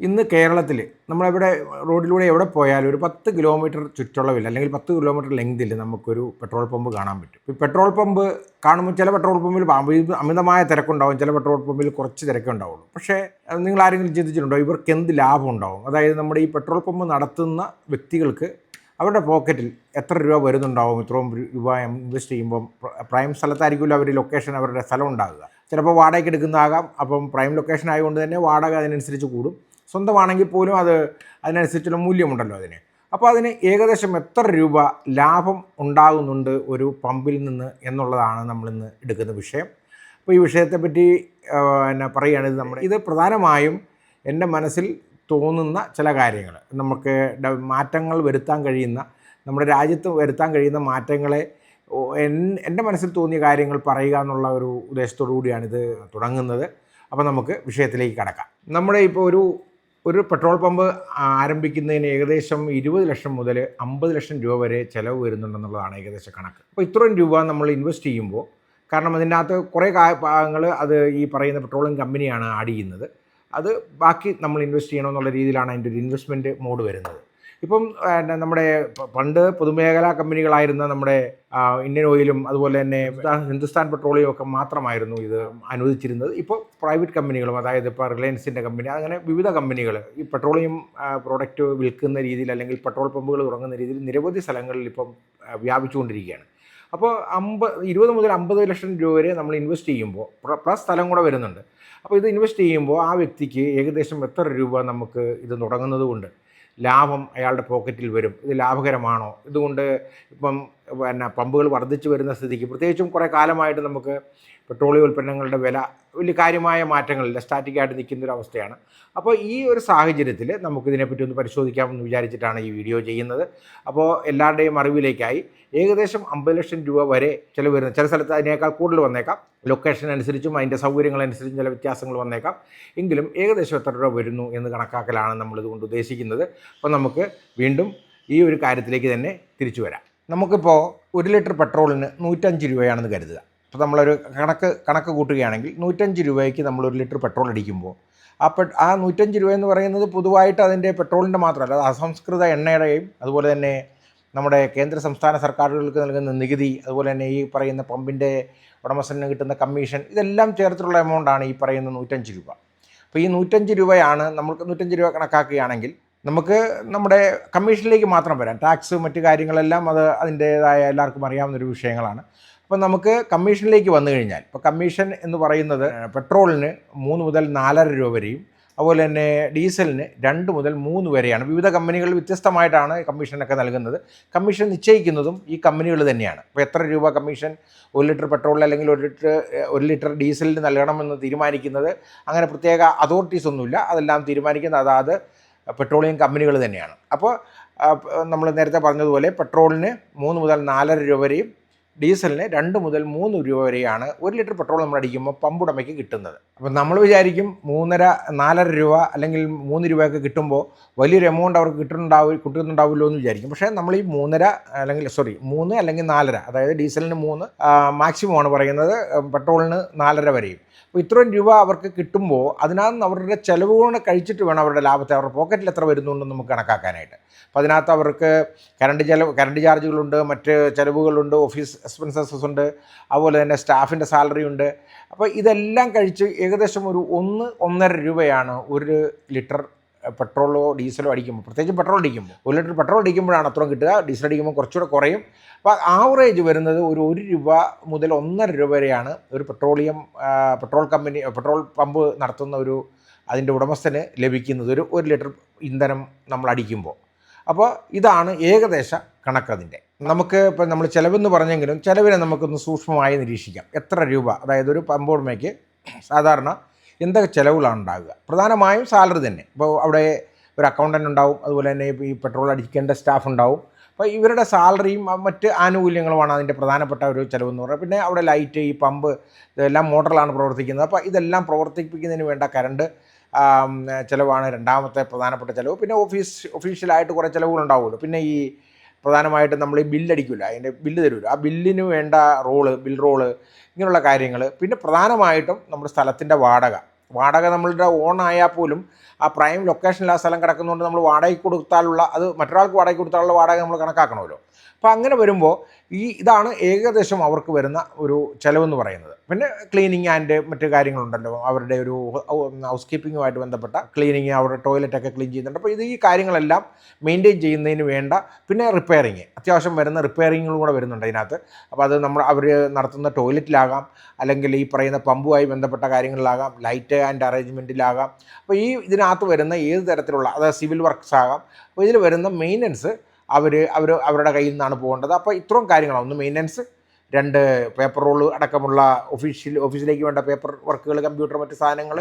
ഇന്ന് കേരളത്തിൽ നമ്മളെവിടെ റോഡിലൂടെ എവിടെ പോയാലും ഒരു പത്ത് കിലോമീറ്റർ ചുറ്റളവിൽ അല്ലെങ്കിൽ പത്ത് കിലോമീറ്റർ ലെങ്തിൽ നമുക്കൊരു പെട്രോൾ പമ്പ് കാണാൻ പറ്റും. ഈ പെട്രോൾ പമ്പ് കാണുമ്പോൾ ചില പെട്രോൾ പമ്പിൽ അമി- അമിതമായ തിരക്കുണ്ടാവും ചില പെട്രോൾ പമ്പിൽ കുറച്ച് തിരക്കേ ഉണ്ടാവുള്ളൂ. പക്ഷേ നിങ്ങൾ ആരെങ്കിലും ചിന്തിച്ചിട്ടുണ്ടോ? ഇവർക്ക് എന്ത് ലാഭം ഉണ്ടാവും? അതായത് നമ്മുടെ ഈ പെട്രോൾ പമ്പ് നടത്തുന്ന വ്യക്തികൾക്ക് അവരുടെ പോക്കറ്റിൽ എത്ര രൂപ വരുന്നുണ്ടാവും? ഇത്രയും രൂപ ഇൻവെസ്റ്റ് ചെയ്യുമ്പം പ്രൈം സ്ഥലത്തായിരിക്കുമല്ലോ അവരുടെ ലൊക്കേഷൻ അവരുടെ സ്ഥലം ഉണ്ടാകുക. ചിലപ്പോൾ വാടകയ്ക്ക് എടുക്കുന്നതാകാം. അപ്പം പ്രൈം ലൊക്കേഷൻ ആയതുകൊണ്ട് തന്നെ വാടക അതിനനുസരിച്ച് കൂടും. സ്വന്തമാണെങ്കിൽ പോലും അത് അതിനനുസരിച്ചുള്ള മൂല്യമുണ്ടല്ലോ അതിന്. അപ്പോൾ അതിന് ഏകദേശം എത്ര രൂപ ലാഭം ഉണ്ടാകുന്നുണ്ട് ഒരു പമ്പിൽ നിന്ന് എന്നുള്ളതാണ് നമ്മളിന്ന് എടുക്കുന്ന വിഷയം. അപ്പോൾ ഈ വിഷയത്തെപ്പറ്റി എന്നാ പറയുകയാണെങ്കിൽ നമ്മൾ ഇത് പ്രധാനമായും എന്റെ മനസ്സിൽ തോന്നുന്ന ചില കാര്യങ്ങൾ. നമുക്ക് മാറ്റങ്ങൾ വരുത്താൻ കഴിയുന്ന നമ്മുടെ രാജ്യത്ത് വരുത്താൻ കഴിയുന്ന മാറ്റങ്ങളെ എന്റെ മനസ്സിൽ തോന്നിയ കാര്യങ്ങൾ പറയുക എന്നുള്ള ഒരു ഉദ്ദേശത്തോടു കൂടിയാണിത് തുടങ്ങുന്നത്. അപ്പോൾ നമുക്ക് വിഷയത്തിലേക്ക് കടക്കാം. നമ്മുടെ ഇപ്പോൾ ഒരു ഒരു പെട്രോൾ പമ്പ് ആരംഭിക്കുന്നതിന് ഏകദേശം ഇരുപത് ലക്ഷം മുതൽ അമ്പത് ലക്ഷം രൂപ വരെ ചിലവ് വരുന്നുണ്ടെന്നുള്ളതാണ് ഏകദേശ കണക്ക്. അപ്പോൾ ഇത്രയും രൂപ നമ്മൾ ഇൻവെസ്റ്റ് ചെയ്യുമ്പോൾ കാരണം അതിന്റെ അകത്ത് കുറേ ഭാഗങ്ങൾ അത് ഈ പറയുന്ന പെട്രോളിയം കമ്പനിയാണ് ആഡ് ചെയ്യുന്നത്. അത് ബാക്കി നമ്മൾ ഇൻവെസ്റ്റ് ചെയ്യണമെന്നുള്ള രീതിയിലാണ് അതിന്റെ ഒരു ഇൻവെസ്റ്റ്മെന്റ് മോഡ് വരുന്നത്. ഇപ്പം നമ്മുടെ പണ്ട് പൊതുമേഖലാ കമ്പനികളായിരുന്ന നമ്മുടെ ഇന്ത്യൻ ഓയിലും അതുപോലെ തന്നെ ഹിന്ദുസ്ഥാൻ പെട്രോളിയം ഒക്കെ മാത്രമായിരുന്നു ഇത് അനുവദിച്ചിരുന്നത്. ഇപ്പോൾ പ്രൈവറ്റ് കമ്പനികളും അതായത് ഇപ്പോൾ റിലയൻസിന്റെ കമ്പനി അങ്ങനെ വിവിധ കമ്പനികൾ ഈ പെട്രോളിയം പ്രോഡക്റ്റ് വിൽക്കുന്ന രീതിയിൽ അല്ലെങ്കിൽ പെട്രോൾ പമ്പുകൾ തുടങ്ങുന്ന രീതിയിൽ നിരവധി സ്ഥലങ്ങളിൽ ഇപ്പം വ്യാപിച്ചുകൊണ്ടിരിക്കുകയാണ്. അപ്പോൾ അമ്പത് ഇരുപത് മുതൽ അമ്പത് ലക്ഷം രൂപ വരെ നമ്മൾ ഇൻവെസ്റ്റ് ചെയ്യുമ്പോൾ പ്ലസ് സ്ഥലം കൂടെ വരുന്നുണ്ട്. അപ്പോൾ ഇത് ഇൻവെസ്റ്റ് ചെയ്യുമ്പോൾ ആ വ്യക്തിക്ക് ഏകദേശം എത്ര രൂപ നമുക്ക് ഇത് തുടങ്ങുന്നത് കൊണ്ട് ലാഭം അയാളുടെ പോക്കറ്റിൽ വരും. ഇത് ലാഭകരമാണോ? ഇതുകൊണ്ട് ഇപ്പം പിന്നെ പമ്പുകൾ വർദ്ധിച്ചു വരുന്ന സ്ഥിതിക്ക് പ്രത്യേകിച്ചും കുറേ കാലമായിട്ട് നമുക്ക് പെട്രോളിയം ഉൽപ്പന്നങ്ങളുടെ വില വലിയ കാര്യമായ മാറ്റങ്ങളില്ല സ്റ്റാറ്റിക്കായിട്ട് നിൽക്കുന്ന ഒരു അവസ്ഥയാണ്. അപ്പോൾ ഈ ഒരു സാഹചര്യത്തിൽ നമുക്കിതിനെപ്പറ്റി ഒന്ന് പരിശോധിക്കാമെന്ന് വിചാരിച്ചിട്ടാണ് ഈ വീഡിയോ ചെയ്യുന്നത്. അപ്പോൾ എല്ലാവരുടെയും അറിവിലേക്കായി ഏകദേശം അമ്പത് ലക്ഷം രൂപ വരെ ചിലവ് വരുന്ന ചില സ്ഥലത്ത് അതിനേക്കാൾ കൂടുതൽ വന്നേക്കാം. ലൊക്കേഷൻ അനുസരിച്ചും അതിന്റെ സൗകര്യങ്ങളനുസരിച്ചും ചില വ്യത്യാസങ്ങൾ വന്നേക്കാം. എങ്കിലും ഏകദേശം എത്ര രൂപ വരുന്നു എന്ന് കണക്കാക്കലാണ് നമ്മളിതുകൊണ്ട് ഉദ്ദേശിക്കുന്നത്. അപ്പോൾ നമുക്ക് വീണ്ടും ഈ ഒരു കാര്യത്തിലേക്ക് തന്നെ തിരിച്ചു വരാം. നമുക്കിപ്പോൾ ഒരു ലിറ്റർ പെട്രോളിന് നൂറ്റഞ്ച് രൂപയാണെന്ന് കരുതുക. അപ്പോൾ നമ്മളൊരു കണക്ക് കണക്ക് കൂട്ടുകയാണെങ്കിൽ നൂറ്റഞ്ച് രൂപയ്ക്ക് നമ്മൾ ഒരു ലിറ്റർ പെട്രോൾ അടിക്കുമ്പോൾ ആ പെ ആ നൂറ്റഞ്ച് രൂപ എന്ന് പറയുന്നത് പൊതുവായിട്ട് അതിന്റെ പെട്രോളിന്റെ മാത്രമല്ല അത് അസംസ്കൃത എണ്ണയുടെയും അതുപോലെ തന്നെ നമ്മുടെ കേന്ദ്ര സംസ്ഥാന സർക്കാരുകൾക്ക് നൽകുന്ന നികുതി അതുപോലെ തന്നെ ഈ പറയുന്ന പമ്പിന്റെ ഉടമസ്ഥന് കിട്ടുന്ന കമ്മീഷൻ ഇതെല്ലാം ചേർത്തുള്ള എമൗണ്ടാണ് ഈ പറയുന്ന നൂറ്റഞ്ച് രൂപ. അപ്പോൾ ഈ നൂറ്റഞ്ച് രൂപയാണ് നമ്മൾക്ക് നൂറ്റഞ്ച് രൂപ കണക്കാക്കുകയാണെങ്കിൽ നമുക്ക് നമ്മുടെ കമ്മീഷനിലേക്ക് മാത്രം വരാം. ടാക്സ് മറ്റു കാര്യങ്ങളെല്ലാം അത് അതിന്റേതായ എല്ലാവർക്കും അറിയാവുന്നൊരു വിഷയങ്ങളാണ്. അപ്പോൾ നമുക്ക് കമ്മീഷനിലേക്ക് വന്നു കഴിഞ്ഞാൽ ഇപ്പോൾ കമ്മീഷൻ എന്ന് പറയുന്നത് പെട്രോളിന് മൂന്ന് മുതൽ നാലര രൂപ വരെയും അതുപോലെ തന്നെ ഡീസലിന് രണ്ട് മുതൽ മൂന്ന് വരെയാണ്. വിവിധ കമ്പനികൾ വ്യത്യസ്തമായിട്ടാണ് കമ്മീഷനൊക്കെ നൽകുന്നത്. കമ്മീഷൻ നിശ്ചയിക്കുന്നതും ഈ കമ്പനികൾ തന്നെയാണ്. അപ്പോൾ എത്ര രൂപ കമ്മീഷൻ ഒരു ലിറ്റർ പെട്രോളിൽ അല്ലെങ്കിൽ ഒരു ലിറ്റർ ഒരു ലിറ്റർ ഡീസലിന് നൽകണമെന്ന് തീരുമാനിക്കുന്നത് അങ്ങനെ പ്രത്യേക അതോറിറ്റീസ് ഒന്നുമില്ല. അതെല്ലാം തീരുമാനിക്കുന്നത് അതാത് പെട്രോളിയം കമ്പനികൾ തന്നെയാണ്. അപ്പോൾ നമ്മൾ നേരത്തെ പറഞ്ഞതുപോലെ പെട്രോളിന് മൂന്ന് മുതൽ നാലര രൂപ വരെയും ഡീസലിന് രണ്ട് മുതൽ മൂന്ന് രൂപ വരെയാണ് ഒരു ലിറ്റർ പെട്രോൾ നമ്മൾ അടിക്കുമ്പോൾ പമ്പുടമയ്ക്ക് കിട്ടുന്നത്. അപ്പം നമ്മൾ വിചാരിക്കും മൂന്നര നാലര രൂപ അല്ലെങ്കിൽ മൂന്ന് രൂപയൊക്കെ കിട്ടുമ്പോൾ വലിയൊരു എമൗണ്ട് അവർക്ക് കിട്ടുന്നുണ്ടാവും കിട്ടുന്നുണ്ടാവില്ലോ എന്ന് വിചാരിക്കും. പക്ഷേ നമ്മൾ ഈ മൂന്നര അല്ലെങ്കിൽ സോറി മൂന്ന് അല്ലെങ്കിൽ നാലര അതായത് ഡീസലിന് മൂന്ന് മാക്സിമം ആണ് പറയുന്നത് പെട്രോളിന് നാലര വരെയും. അപ്പോൾ ഇത്രയും രൂപ അവർക്ക് കിട്ടുമ്പോൾ അതിനകത്ത് അവരുടെ ചിലവുകൾ കഴിച്ചിട്ട് വേണം അവരുടെ ലാഭത്തെ അവരുടെ പോക്കറ്റിൽ എത്ര വരുന്നുണ്ടെന്ന് നമുക്ക് കണക്കാക്കാനായിട്ട്. അപ്പോൾ അതിനകത്ത് അവർക്ക് കറണ്ട് ചെലവ് കറണ്ട് ചാർജുകളുണ്ട് മറ്റ് ചിലവുകളുണ്ട് ഓഫീസ് എക്സ്പെൻസസ് ഉണ്ട് അതുപോലെ തന്നെ സ്റ്റാഫിന്റെ സാലറി ഉണ്ട്. അപ്പോൾ ഇതെല്ലാം കഴിച്ച് ഏകദേശം ഒരു ഒന്ന് ഒന്നര രൂപയാണ് ഒരു ലിറ്റർ പെട്രോളോ ഡീസലോ അടിക്കുമ്പോൾ. പ്രത്യേകിച്ച് പെട്രോൾ അടിക്കുമ്പോൾ. ഒരു ലിറ്റർ പെട്രോൾ അടിക്കുമ്പോഴാണ് അത്രയും കിട്ടുക. ഡീസൽ അടിക്കുമ്പോൾ കുറച്ചുകൂടെ കുറയും. അപ്പോൾ ആവറേജ് വരുന്നത് ഒരു ഒരു രൂപ മുതൽ ഒന്നര രൂപ വരെയാണ് ഒരു petroleum petrol company petrol pump നടത്തുന്ന ഒരു അതിന്റെ ഉടമസ്ഥന് ലഭിക്കുന്നത് ഒരു ഒരു ലിറ്റർ ഇന്ധനം നമ്മൾ അടിക്കുമ്പോൾ. അപ്പോൾ ഇതാണ് ഏകദേശ കണക്കതിന്റെ. നമുക്ക് ഇപ്പം നമ്മൾ ചിലവെന്ന് പറഞ്ഞെങ്കിലും ചിലവിനെ നമുക്കൊന്ന് സൂക്ഷ്മമായി നിരീക്ഷിക്കാം. എത്ര രൂപ അതായത് ഒരു പമ്പുടമയ്ക്ക് സാധാരണ എന്തൊക്കെ ചിലവുകളാണ് ഉണ്ടാകുക പ്രധാനമായും സാലറി തന്നെ. ഇപ്പോൾ അവിടെ ഒരു അക്കൗണ്ടന്റ് ഉണ്ടാവും അതുപോലെ തന്നെ ഈ പെട്രോൾ അടിക്കേണ്ട സ്റ്റാഫ് ഉണ്ടാവും. അപ്പോൾ ഇവരുടെ സാലറിയും മറ്റ് ആനുകൂല്യങ്ങളുമാണ് അതിന്റെ പ്രധാനപ്പെട്ട ഒരു ചിലവെന്ന് പറയുന്നത്. പിന്നെ അവിടെ ലൈറ്റ് ഈ പമ്പ് ഇതെല്ലാം മോട്ടറിലാണ് പ്രവർത്തിക്കുന്നത്. അപ്പോൾ ഇതെല്ലാം പ്രവർത്തിപ്പിക്കുന്നതിന് വേണ്ട കറണ്ട് ചിലവാണ് രണ്ടാമത്തെ പ്രധാനപ്പെട്ട ചിലവ്. പിന്നെ ഓഫീസ് ഒഫീഷ്യലായിട്ട് കുറേ ചിലവുകളുണ്ടാവുമല്ലോ. പിന്നെ ഈ പ്രധാനമായിട്ടും നമ്മൾ ഈ ബില്ലടിക്കില്ല അതിന്റെ ബില്ല് തരുമല്ലോ ആ ബില്ലിന് വേണ്ട റോൾ ബിൽ റോൾ ഇങ്ങനെയുള്ള കാര്യങ്ങൾ പിന്നെ പ്രധാനമായിട്ടും നമ്മുടെ സ്ഥലത്തിന്റെ വാടക. വാടക നമ്മളുടെ ഓൺ ആയാൽ പോലും ആ പ്രൈം ലൊക്കേഷനിൽ ആ സ്ഥലം കിടക്കുന്നതുകൊണ്ട് നമ്മൾ വാടകയ്ക്ക് കൊടുത്താലുള്ള അത് മറ്റൊരാൾക്ക് വാടകയ്ക്ക് കൊടുത്താലുള്ള വാടക നമ്മൾ കണക്കാക്കണമല്ലോ. അപ്പോൾ അങ്ങനെ വരുമ്പോൾ ഈ ഇതാണ് ഏകദേശം അവർക്ക് വരുന്ന ഒരു ചിലവെന്ന് പറയുന്നത്. പിന്നെ ക്ലീനിങ് ആൻഡ് മറ്റു കാര്യങ്ങളുണ്ടല്ലോ. അവരുടെ ഒരു ഹൗസ് കീപ്പിങ്ങുമായിട്ട് ബന്ധപ്പെട്ട ക്ലീനിങ് അവരുടെ ടോയ്ലറ്റൊക്കെ ക്ലീൻ ചെയ്യുന്നുണ്ട്. അപ്പോൾ ഇത് ഈ കാര്യങ്ങളെല്ലാം മെയിന്റെയിൻ ചെയ്യുന്നതിന് വേണ്ട പിന്നെ റിപ്പയറിങ് അത്യാവശ്യം വരുന്ന റിപ്പയറിങ്ങുകളും കൂടെ വരുന്നുണ്ട് അതിനകത്ത്. അപ്പോൾ അത് നമ്മൾ അവർ നടത്തുന്ന ടോയ്ലറ്റിലാകാം അല്ലെങ്കിൽ ഈ പറയുന്ന പമ്പുമായി ബന്ധപ്പെട്ട കാര്യങ്ങളിലാകാം ലൈറ്റ് ആൻഡ് അറേഞ്ച്മെന്റിലാകാം അപ്പോൾ ഈ ഇതിനകത്ത് വരുന്ന ഏത് തരത്തിലുള്ള അതായത് സിവിൽ വർക്ക്സ് ആകാം അപ്പോൾ ഇതിൽ വരുന്ന മെയിന്റനൻസ് അവർ അവർ അവരുടെ കയ്യിൽ നിന്നാണ് പോകേണ്ടത്. അപ്പോൾ ഇത്രയും കാര്യങ്ങളാണ്. ഒന്ന് മെയിന്റനൻസ് രണ്ട് പേപ്പർ റോൾ അടക്കമുള്ള ഒഫീഷ്യൽ ഓഫീസിലേക്ക് വേണ്ട പേപ്പർ വർക്കുകൾ കമ്പ്യൂട്ടർ മറ്റ് സാധനങ്ങൾ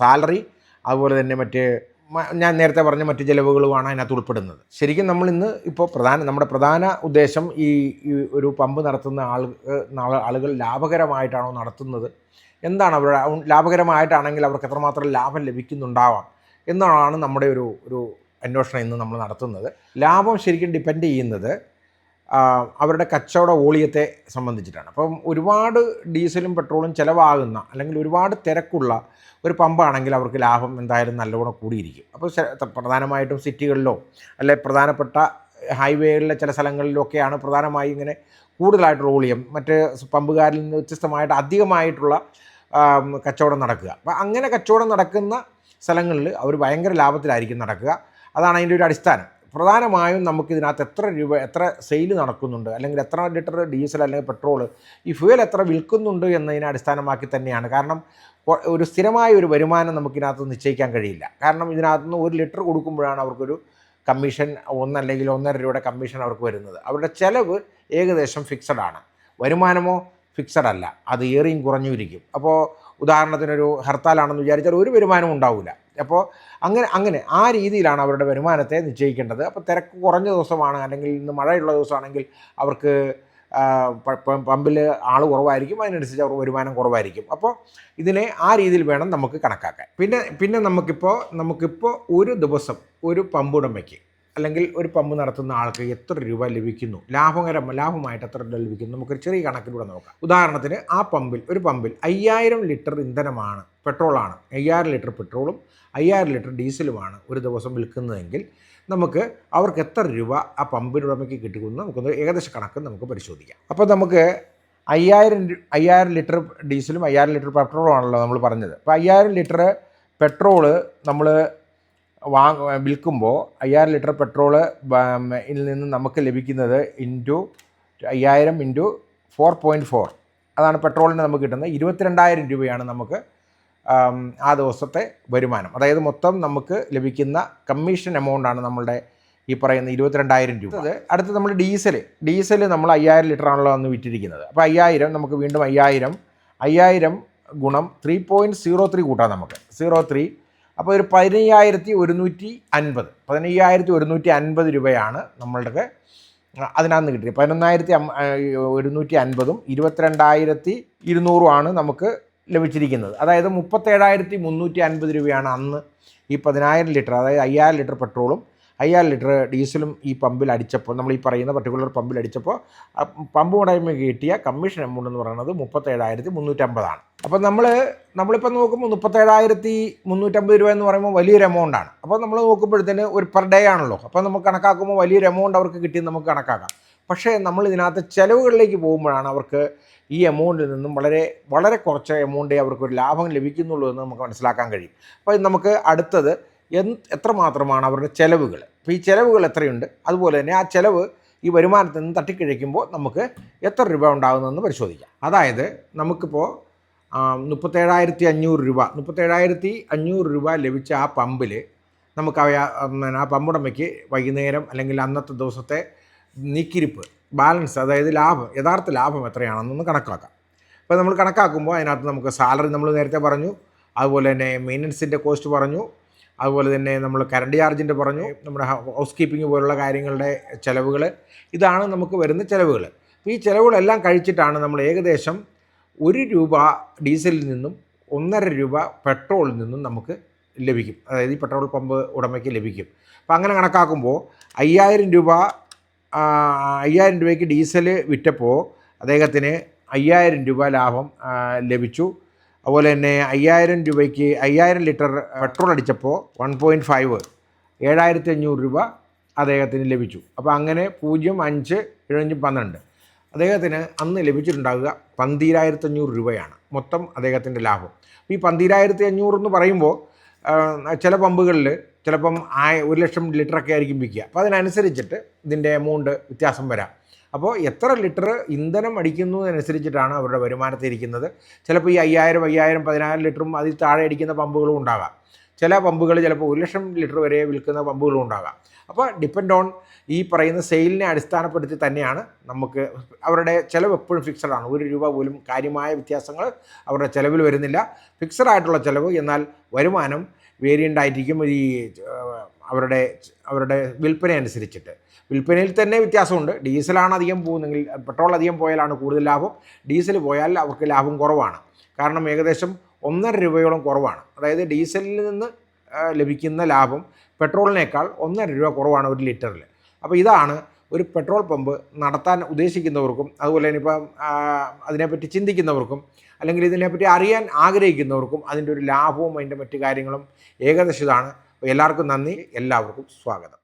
സാലറി അതുപോലെ തന്നെ മറ്റ് ഞാൻ നേരത്തെ പറഞ്ഞ മറ്റ് ചിലവുകളുമാണ് അതിനകത്ത് ഉൾപ്പെടുന്നത്. ശരിക്കും നമ്മൾ ഇന്ന് ഇപ്പോൾ പ്രധാന നമ്മുടെ പ്രധാന ഉദ്ദേശം ഈ ഒരു പമ്പ് നടത്തുന്ന ആൾ ആളുകൾ ലാഭകരമായിട്ടാണോ നടത്തുന്നത്? എന്താണ് അവരുടെ ലാഭകരമായിട്ടാണെങ്കിൽ അവർക്ക് എത്രമാത്രം ലാഭം ലഭിക്കുന്നുണ്ടാവാം? എന്നാണ് നമ്മുടെ ഒരു ഒരു അന്വേഷണം ഇന്ന് നമ്മൾ നടത്തുന്നത്. ലാഭം ശരിക്കും ഡിപ്പെൻഡ് ചെയ്യുന്നത് അവരുടെ കച്ചവട വോളിയത്തെ സംബന്ധിച്ചിട്ടാണ്. അപ്പം ഒരുപാട് ഡീസലും പെട്രോളും ചിലവാകുന്ന അല്ലെങ്കിൽ ഒരുപാട് തിരക്കുള്ള ഒരു പമ്പാണെങ്കിൽ അവർക്ക് ലാഭം എന്തായാലും നല്ലവണ്ണം കൂടിയിരിക്കും. അപ്പോൾ പ്രധാനമായിട്ടും സിറ്റികളിലോ അല്ലെ പ്രധാനപ്പെട്ട ഹൈവേകളിലെ ചില സ്ഥലങ്ങളിലൊക്കെയാണ് പ്രധാനമായി ഇങ്ങനെ കൂടുതലായിട്ട് വോളിയം മറ്റ് പമ്പുകാരിൽ നിന്ന് വ്യത്യസ്തമായിട്ട് അധികമായിട്ടുള്ള കച്ചവടം നടക്കുക. അപ്പം അങ്ങനെ കച്ചവടം നടക്കുന്ന സ്ഥലങ്ങളിൽ അവർ ഭയങ്കര ലാഭത്തിലായിരിക്കും നടക്കുക. അതാണ് അതിന്റെ ഒരു അടിസ്ഥാനം. പ്രധാനമായും നമുക്ക് ഇതിനകത്ത് എത്ര രൂപ എത്ര സെയിൽ നടക്കുന്നുണ്ട് അല്ലെങ്കിൽ എത്ര ലിറ്റർ ഡീസൽ അല്ലെങ്കിൽ പെട്രോൾ ഈ ഫ്യൂൽ എത്ര വിൽക്കുന്നുണ്ട് എന്നതിനെ അടിസ്ഥാനമാക്കി തന്നെയാണ്. കാരണം ഒരു സ്ഥിരമായ ഒരു വരുമാനം നമുക്കിതിനകത്ത് നിശ്ചയിക്കാൻ കഴിയില്ല. കാരണം ഇതിനകത്ത് നിന്ന് ഒരു ലിറ്റർ കൊടുക്കുമ്പോഴാണ് അവർക്കൊരു കമ്മീഷൻ ഒന്നല്ലെങ്കിൽ ഒന്നര രൂപയുടെ കമ്മീഷൻ അവർക്ക് വരുന്നത്. അവരുടെ ചിലവ് ഏകദേശം ഫിക്സഡ് ആണ്. വരുമാനമോ ഫിക്സഡ് അല്ല. അത് ഏറിയും കുറഞ്ഞും ഇരിക്കും. അപ്പോൾ ഉദാഹരണത്തിനൊരു ഹർത്താലാണെന്ന് വിചാരിച്ചാൽ ഒരു വരുമാനവും ഉണ്ടാവില്ല അപ്പോൾ അങ്ങനെ അങ്ങനെ ആ രീതിയിലാണ് അവരുടെ വരുമാനത്തെ നിശ്ചയിക്കേണ്ടത്. അപ്പോൾ തിരക്ക് കുറഞ്ഞ ദിവസമാണ് അല്ലെങ്കിൽ ഇന്ന് മഴയുള്ള ദിവസമാണെങ്കിൽ അവർക്ക് പമ്പിൽ ആൾ കുറവായിരിക്കും. അതിനനുസരിച്ച് അവർ വരുമാനം കുറവായിരിക്കും. അപ്പോൾ ഇതിനെ ആ രീതിയിൽ വേണം നമുക്ക് കണക്കാക്കാൻ. പിന്നെ പിന്നെ നമുക്കിപ്പോൾ നമുക്കിപ്പോൾ ഒരു ദിവസം ഒരു പമ്പുടമയ്ക്ക് അല്ലെങ്കിൽ ഒരു പമ്പ് നടത്തുന്ന ആൾക്ക് എത്ര രൂപ ലഭിക്കുന്നു? ലാഭകരം ലാഭമായിട്ട് എത്ര രൂപ ലഭിക്കുന്നു? നമുക്കൊരു ചെറിയ കണക്കിലൂടെ നോക്കാം. ഉദാഹരണത്തിന് ആ പമ്പിൽ ഒരു പമ്പിൽ അയ്യായിരം ലിറ്റർ ഇന്ധനമാണ് പെട്രോളാണ്. അയ്യായിരം ലിറ്റർ പെട്രോളും അയ്യായിരം ലിറ്റർ ഡീസലുമാണ് ഒരു ദിവസം വിൽക്കുന്നതെങ്കിൽ നമുക്ക് അവർക്ക് എത്ര രൂപ ആ പമ്പിനുടമയ്ക്ക് കിട്ടുമെന്ന് നമുക്കൊന്ന് ഏകദേശ കണക്ക് നമുക്ക് പരിശോധിക്കാം. അപ്പോൾ നമുക്ക് അയ്യായിരം അയ്യായിരം ലിറ്റർ ഡീസലും അയ്യായിരം ലിറ്റർ പെട്രോളും ആണല്ലോ നമ്മൾ പറഞ്ഞത്. അപ്പോൾ അയ്യായിരം ലിറ്റർ പെട്രോൾ നമ്മൾ വാങ്ങ വിൽക്കുമ്പോൾ അയ്യായിരം ലിറ്റർ പെട്രോൾ ഇതിൽ നിന്ന് നമുക്ക് ലഭിക്കുന്നത് ഇന്റു അയ്യായിരം ഇന്റു ഫോർ പോയിന്റ് ഫോർ. അതാണ് പെട്രോളിന് നമുക്ക് കിട്ടുന്നത്. ഇരുപത്തിരണ്ടായിരം രൂപയാണ് നമുക്ക് ആം, ദിവസത്തെ വരുമാനം. അതായത് മൊത്തം നമുക്ക് ലഭിക്കുന്ന കമ്മീഷൻ എമൗണ്ടാണ് നമ്മളുടെ ഈ പറയുന്ന ഇരുപത്തിരണ്ടായിരം രൂപ. അത്. അടുത്ത് നമ്മൾ ഡീസൽ ഡീസൽ നമ്മൾ അയ്യായിരം ലിറ്റർ ആണല്ലോ അന്ന് വിറ്റിരിക്കുന്നത്. അപ്പോൾ അയ്യായിരം നമുക്ക് വീണ്ടും അയ്യായിരം. അയ്യായിരം ഗുണം ത്രീ പോയിന്റ് സീറോ ത്രീ കൂട്ടാം നമുക്ക്. സീറോ ത്രീ അപ്പോൾ ഒരു പതിനയ്യായിരത്തി ഒരുന്നൂറ്റി അൻപത്. പതിനയ്യായിരത്തി ഒരുന്നൂറ്റി അൻപത് രൂപയാണ് നമ്മളുടെ അതിനകത്ത് കിട്ടിയത്. പതിനൊന്നായിരത്തി ഒരുന്നൂറ്റി അൻപതും ഇരുപത്തിരണ്ടായിരത്തി ഇരുന്നൂറുമാണ് നമുക്ക് ലഭിച്ചിരിക്കുന്നത്. അതായത് മുപ്പത്തേഴായിരത്തി മുന്നൂറ്റി അൻപത് രൂപയാണ് അന്ന് ഈ പതിനായിരം ലിറ്റർ അതായത് അയ്യായിരം ലിറ്റർ പെട്രോളും അയ്യായിരം ലിറ്റർ ഡീസലും ഈ പമ്പിൽ അടിച്ചപ്പോൾ നമ്മൾ ഈ പറയുന്ന പർട്ടിക്കുലർ പമ്പിൽ അടിച്ചപ്പോൾ പമ്പ് ഉടമ കിട്ടിയ കമ്മീഷൻ എമൗണ്ട് എന്ന് പറയുന്നത് മുപ്പത്തേഴായിരത്തി മുന്നൂറ്റമ്പതാണ് അപ്പോൾ നമ്മൾ നമ്മളിപ്പോൾ നോക്കുമ്പോൾ മുപ്പത്തേഴായിരത്തി മുന്നൂറ്റമ്പത് രൂപ എന്ന് പറയുമ്പോൾ വലിയൊരു എമൗണ്ടാണ് അപ്പോൾ നമ്മൾ നോക്കുമ്പോഴത്തേന് ഒരു പെർ ഡേ ആണല്ലോ. അപ്പോൾ നമുക്ക് കണക്കാക്കുമ്പോൾ വലിയൊരു എമൗണ്ട് അവർക്ക് കിട്ടിയെന്ന് നമുക്ക് കണക്കാക്കാം. പക്ഷേ നമ്മൾ ഇതിനകത്ത് ചിലവുകളിലേക്ക് പോകുമ്പോഴാണ് അവർക്ക് ഈ എമൗണ്ടിൽ നിന്നും വളരെ വളരെ കുറച്ച് എമൗണ്ടേ അവർക്ക് ഒരു ലാഭം ലഭിക്കുന്നുള്ളൂ എന്ന് നമുക്ക് മനസ്സിലാക്കാൻ കഴിയും. അപ്പോൾ നമുക്ക് അടുത്തത് എന്ത് എത്രമാത്രമാണ് അവരുടെ ചിലവുകൾ? അപ്പോൾ ഈ ചിലവുകൾ എത്രയുണ്ട്? അതുപോലെ തന്നെ ആ ചിലവ് ഈ വരുമാനത്തിൽ നിന്ന് തട്ടിക്കഴിക്കുമ്പോൾ നമുക്ക് എത്ര രൂപ ഉണ്ടാകുന്നതെന്ന് പരിശോധിക്കാം. അതായത് നമുക്കിപ്പോൾ മുപ്പത്തേഴായിരത്തി അഞ്ഞൂറ് രൂപ മുപ്പത്തേഴായിരത്തി അഞ്ഞൂറ് രൂപ ലഭിച്ച ആ പമ്പിൽ നമുക്ക് ആ പമ്പുടമയ്ക്ക് വൈകുന്നേരം അല്ലെങ്കിൽ അന്നത്തെ ദിവസത്തെ നീക്കിരിപ്പ് ബാലൻസ് അതായത് ലാഭം യഥാർത്ഥ ലാഭം എത്രയാണെന്നൊന്ന് കണക്കാക്കാം. അപ്പോൾ നമ്മൾ കണക്കാക്കുമ്പോൾ അതിനകത്ത് നമുക്ക് സാലറി നമ്മൾ നേരത്തെ പറഞ്ഞു അതുപോലെ തന്നെ മെയിന്റനൻസിന്റെ കോസ്റ്റ് പറഞ്ഞു അതുപോലെ തന്നെ നമ്മൾ കറണ്ട് ചാർജിന്റെ പറഞ്ഞു നമ്മുടെ ഹൗസ് കീപ്പിംഗ് പോലുള്ള കാര്യങ്ങളുടെ ചിലവുകൾ ഇതാണ് നമുക്ക് വരുന്ന ചിലവുകൾ. അപ്പോൾ ഈ ചിലവുകളെല്ലാം കഴിച്ചിട്ടാണ് നമ്മൾ ഏകദേശം ഒരു രൂപ ഡീസലിൽ നിന്നും ഒന്നര രൂപ പെട്രോളിൽ നിന്നും നമുക്ക് ലഭിക്കും. അതായത് ഈ പെട്രോൾ പമ്പ് ഉടമയ്ക്ക് ലഭിക്കും. അപ്പോൾ അങ്ങനെ കണക്കാക്കുമ്പോൾ അയ്യായിരം രൂപ അയ്യായിരം രൂപയ്ക്ക് ഡീസൽ വിറ്റപ്പോൾ അദ്ദേഹത്തിന് അയ്യായിരം രൂപ ലാഭം ലഭിച്ചു. അതുപോലെ തന്നെ അയ്യായിരം രൂപയ്ക്ക് അയ്യായിരം ലിറ്റർ പെട്രോൾ അടിച്ചപ്പോൾ വൺ പോയിന്റ് ഫൈവ് ഏഴായിരത്തി അഞ്ഞൂറ് രൂപ അദ്ദേഹത്തിന് ലഭിച്ചു. അപ്പോൾ അങ്ങനെ പൂജ്യം അഞ്ച് ഏഴഞ്ചും പന്ത്രണ്ട്. അദ്ദേഹത്തിന് അന്ന് ലഭിച്ചിട്ടുണ്ടാകുക പന്തീരായിരത്തി അഞ്ഞൂറ് രൂപയാണ് മൊത്തം അദ്ദേഹത്തിന്റെ ലാഭം. ഈ പന്തീരായിരത്തി അഞ്ഞൂറ് എന്ന് പറയുമ്പോൾ ചില പമ്പുകളിൽ ചിലപ്പം ആയ ഒരു ലക്ഷം ലിറ്ററൊക്കെ ആയിരിക്കും വിൽക്കുക. അപ്പോൾ അതിനനുസരിച്ചിട്ട് ഇതിന്റെ എമൗണ്ട് വ്യത്യാസം വരാം. അപ്പോൾ എത്ര ലിറ്റർ ഇന്ധനം അടിക്കുന്നതിനനുസരിച്ചിട്ടാണ് അവരുടെ വരുമാനത്തിൽ ഇരിക്കുന്നത്. ചിലപ്പോൾ ഈ അയ്യായിരം അയ്യായിരം പതിനായിരം ലിറ്ററും അതിൽ താഴെ അടിക്കുന്ന പമ്പുകളും ഉണ്ടാകാം. ചില പമ്പുകൾ ചിലപ്പോൾ ഒരു ലക്ഷം ലിറ്റർ വരെ വിൽക്കുന്ന പമ്പുകളും ഉണ്ടാകാം. അപ്പോൾ ഡിപ്പെൻഡ് ഓൺ ഈ പറയുന്ന സെയിലിനെ അടിസ്ഥാനപ്പെടുത്തി തന്നെയാണ് നമുക്ക് അവരുടെ ചിലവ് എപ്പോഴും ഫിക്സഡ് ആണ്. ഒരു രൂപ പോലും കാര്യമായ വ്യത്യാസങ്ങൾ അവരുടെ ചിലവിൽ വരുന്നില്ല. ഫിക്സഡ് ആയിട്ടുള്ള ചിലവ് എന്നാൽ വരുമാനം വേരിയന്റ് ആയിരിക്കും ഈ അവരുടെ അവരുടെ വിൽപ്പന അനുസരിച്ചിട്ട്. വിൽപ്പനയിൽ തന്നെ വ്യത്യാസമുണ്ട്. ഡീസലാണ് അധികം പോകുന്നെങ്കിൽ പെട്രോൾ അധികം പോയാലാണ് കൂടുതൽ ലാഭം. ഡീസൽ പോയാൽ അവർക്ക് ലാഭം കുറവാണ്. കാരണം ഏകദേശം ഒന്നര രൂപയോളം കുറവാണ്. അതായത് ഡീസലിൽ നിന്ന് ലഭിക്കുന്ന ലാഭം പെട്രോളിനേക്കാൾ ഒന്നര രൂപ കുറവാണ് ഒരു ലിറ്ററിൽ. അപ്പോൾ ഇതാണ് ഒരു പെട്രോൾ പമ്പ് നടത്താൻ ഉദ്ദേശിക്കുന്നവർക്കും അതുപോലെ തന്നെ ഇപ്പം അതിനെപ്പറ്റി ചിന്തിക്കുന്നവർക്കും അല്ലെങ്കിൽ ഇതിനെപ്പറ്റി അറിയാൻ ആഗ്രഹിക്കുന്നവർക്കും അതിന്റെ ഒരു ലാഭവും അതിന്റെ മറ്റു കാര്യങ്ങളും ഏകദേശം ഇതാണ്. എല്ലാവർക്കും നന്ദി. എല്ലാവർക്കും സ്വാഗതം.